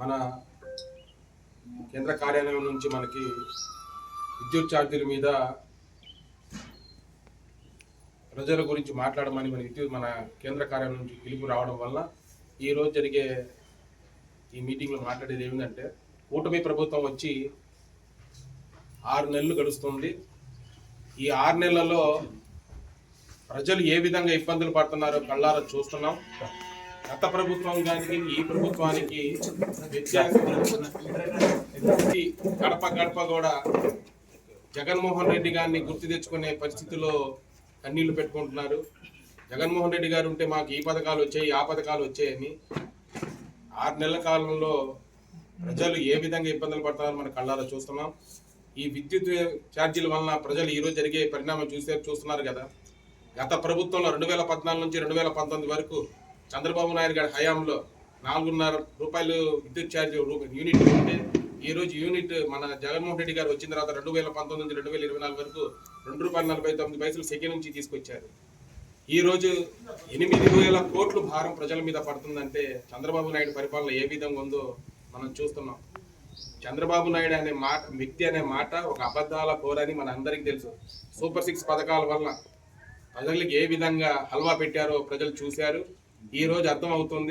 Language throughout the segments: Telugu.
మన కేంద్ర కార్యాలయం నుంచి మనకి విద్యుత్ ఛార్జీల మీద ప్రజల గురించి మాట్లాడమని మన విద్యుత్ మన కేంద్ర కార్యాలయం నుంచి పిలుపు రావడం వల్ల ఈరోజు జరిగే ఈ మీటింగ్లో మాట్లాడేది ఏమిటంటే కూటమి ప్రభుత్వం వచ్చి ఆరు నెలలు గడుస్తుంది. ఈ ఆరు నెలలలో ప్రజలు ఏ విధంగా ఇబ్బందులు పడుతున్నారో కళ్ళారా చూస్తున్నాం. గత ప్రభుత్వం కానీ ఈ ప్రభుత్వానికి వ్యత్యాసం ప్రతి గడప గడప కూడా జగన్మోహన్ రెడ్డి గారిని గుర్తు తెచ్చుకునే పరిస్థితిలో కన్నీళ్ళు పెట్టుకుంటున్నారు. జగన్మోహన్ రెడ్డి గారు ఉంటే మాకు ఈ పథకాలు వచ్చాయి ఆ పథకాలు వచ్చాయని. ఆరు నెలల కాలంలో ప్రజలు ఏ విధంగా ఇబ్బందులు పడతారని మన కళ్ళారా చూస్తున్నాం. ఈ విద్యుత్ ఛార్జీల వలన ప్రజలు ఈరోజు జరిగే పరిణామం చూసే చూస్తున్నారు కదా. గత ప్రభుత్వంలో రెండు వేల పద్నాలుగు నుంచి రెండు వేల పంతొమ్మిది వరకు చంద్రబాబు నాయుడు గారి హయాంలో నాలుగున్నర రూపాయలు విద్యుత్ ఛార్జ్ యూనిట్ ఉంటే ఈ రోజు యూనిట్ మన జగన్మోహన్ రెడ్డి గారు వచ్చిన తర్వాత రెండు వేల పంతొమ్మిది నుంచి రెండు వేల ఇరవై నాలుగు వరకు రెండు రూపాయల నలభై తొమ్మిది పైసలు సెకండ్ నుంచి తీసుకొచ్చారు. ఈరోజు ఎనిమిది వేల కోట్లు భారం ప్రజల మీద పడుతుందంటే చంద్రబాబు నాయుడు పరిపాలన ఏ విధంగా ఉందో మనం చూస్తున్నాం. చంద్రబాబు నాయుడు అనే మాట వ్యక్తి అనే మాట ఒక అబద్ధాల కోరని మన అందరికీ తెలుసు. సూపర్ సిక్స్ పథకాల వల్ల ప్రజలకి ఏ విధంగా హల్వా పెట్టారో ప్రజలు చూశారు. ఈ రోజు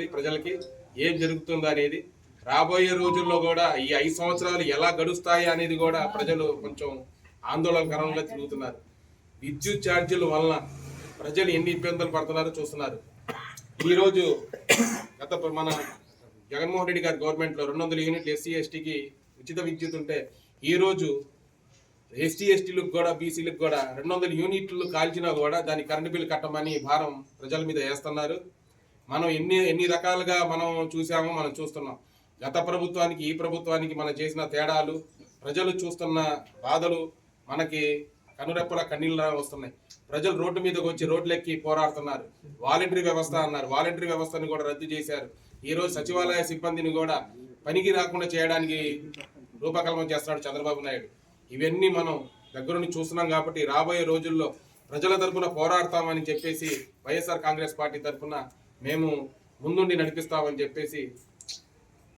ప్రజలకి ఏం జరుగుతుందో అనేది. రాబోయే రోజుల్లో కూడా ఈ ఐదు సంవత్సరాలు ఎలా గడుస్తాయి అనేది కూడా ప్రజలు కొంచెం ఆందోళనకరంగా తిరుగుతున్నారు. విద్యుత్ ఛార్జీల వలన ప్రజలు ఎన్ని ఇబ్బందులు పడుతున్నారో చూస్తున్నారు. ఈ రోజు గత ప్ర- మన జగన్మోహన్ రెడ్డి గారి గవర్నమెంట్లో రెండు వందల యూనిట్లు ఎస్సీ ఎస్టీకి ఉచిత విద్యుత్ ఉంటే ఈరోజు ఎస్టీ ఎస్టీలకు కూడా బీసీలకు కూడా రెండు వందల యూనిట్లు కాల్చినా కూడా దాని కరెంటు బిల్లు కట్టమని భారం ప్రజల మీద వేస్తున్నారు. మనం ఎన్ని ఎన్ని రకాలుగా మనం చూసామో మనం చూస్తున్నాం. గత ప్రభుత్వానికి ఈ ప్రభుత్వానికి మనం చేసిన తేడాలు ప్రజలు చూస్తున్న బాధలు మనకి కనురెప్పల కన్నీళ్ళ వస్తున్నాయి. ప్రజలు రోడ్డు మీదకి వచ్చి రోడ్లెక్కి పోరాడుతున్నారు. వాలంటరీ వ్యవస్థ అన్నారు. వాలంటరీ వ్యవస్థను కూడా రద్దు చేశారు. ఈరోజు సచివాలయ సిబ్బందిని కూడా పనికి రాకుండా చేయడానికి రూపకల్పన చేస్తున్నాడు చంద్రబాబు నాయుడు. ఇవన్నీ మనం దగ్గరుండి చూస్తున్నాం కాబట్టి రాబోయే రోజుల్లో ప్రజల తరఫున పోరాడతామని చెప్పేసి వైఎస్ఆర్ కాంగ్రెస్ పార్టీ తరఫున మేము ముందుండి నడిపిస్తామని చెప్పేసి